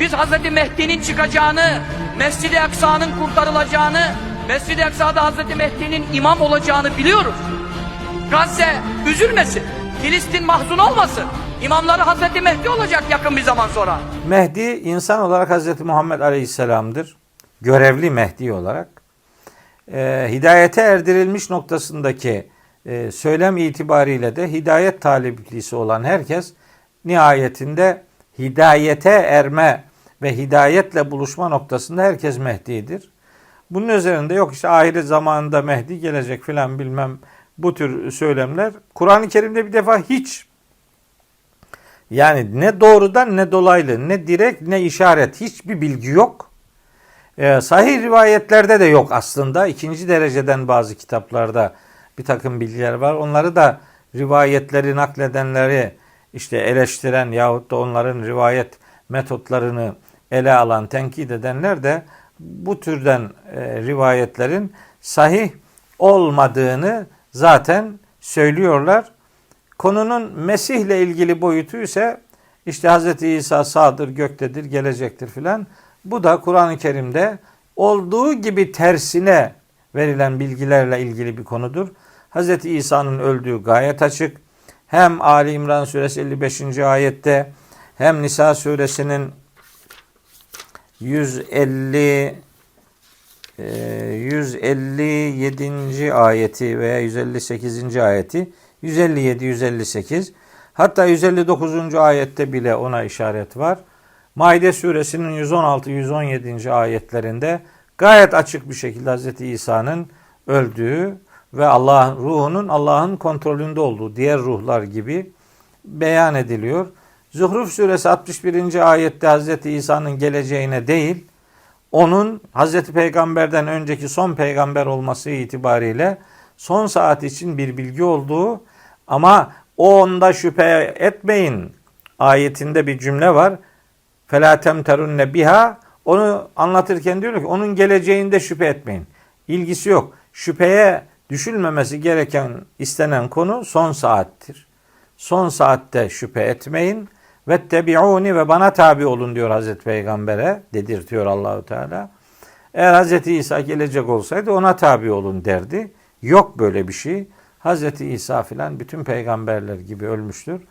Biz Hazreti Mehdi'nin çıkacağını, Mescid-i Aksa'nın kurtarılacağını, Mescid-i Aksa'da Hazreti Mehdi'nin imam olacağını biliyoruz. Gazze üzülmesin. Filistin mahzun olmasın. İmamları Hazreti Mehdi olacak yakın bir zaman sonra. Mehdi insan olarak Hz. Muhammed Aleyhisselam'dır. Görevli Mehdi olarak. Ee, hidayete erdirilmiş noktasındaki e, söylem itibariyle de hidayet taliplisi olan herkes nihayetinde hidayete erme ve hidayetle buluşma noktasında herkes Mehdi'dir. Bunun üzerinde yok işte ahiret zamanında Mehdi gelecek filan bilmem bu tür söylemler. Kur'an-ı Kerim'de bir defa hiç yani ne doğrudan ne dolaylı, ne direkt ne işaret hiçbir bilgi yok. Ee, sahih rivayetlerde de yok aslında. İkinci dereceden bazı kitaplarda bir takım bilgiler var. Onları da rivayetleri nakledenleri işte eleştiren yahut da onların rivayet metotlarını ele alan, tenkit edenler de bu türden e, rivayetlerin sahih olmadığını zaten söylüyorlar. Konunun Mesih ile ilgili boyutu ise işte Hz. İsa sağdır, göktedir, gelecektir filan. Bu da Kur'an-ı Kerim'de olduğu gibi tersine verilen bilgilerle ilgili bir konudur. Hz. İsa'nın öldüğü gayet açık. Hem Ali İmran suresi 55. ayette hem Nisa suresinin 150 e, 157. ayeti veya 158. ayeti 157 158 hatta 159. ayette bile ona işaret var. Maide suresinin 116 117. ayetlerinde gayet açık bir şekilde Hz. İsa'nın öldüğü ve Allah'ın ruhunun Allah'ın kontrolünde olduğu diğer ruhlar gibi beyan ediliyor. Zuhruf suresi 61. ayette Hazreti İsa'nın geleceğine değil, onun Hazreti Peygamber'den önceki son peygamber olması itibariyle son saat için bir bilgi olduğu ama o onda şüphe etmeyin ayetinde bir cümle var. Fela temterunne biha onu anlatırken diyor ki onun geleceğinde şüphe etmeyin. İlgisi yok. Şüpheye düşülmemesi gereken istenen konu son saattir. Son saatte şüphe etmeyin. Ve tebi'uni ve bana tabi olun diyor Hazreti Peygamber'e dedirtiyor Allahu Teala. Eğer Hazreti İsa gelecek olsaydı ona tabi olun derdi. Yok böyle bir şey. Hazreti İsa filan bütün peygamberler gibi ölmüştür.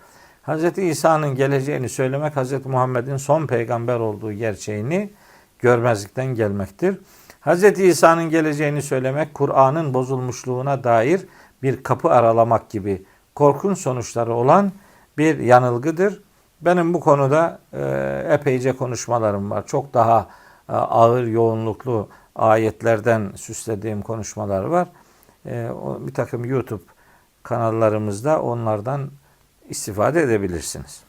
Hazreti İsa'nın geleceğini söylemek Hazreti Muhammed'in son peygamber olduğu gerçeğini görmezlikten gelmektir. Hazreti İsa'nın geleceğini söylemek Kur'an'ın bozulmuşluğuna dair bir kapı aralamak gibi korkunç sonuçları olan bir yanılgıdır. Benim bu konuda e, epeyce konuşmalarım var. Çok daha e, ağır yoğunluklu ayetlerden süslediğim konuşmalar var. E, bir takım YouTube kanallarımızda onlardan istifade edebilirsiniz.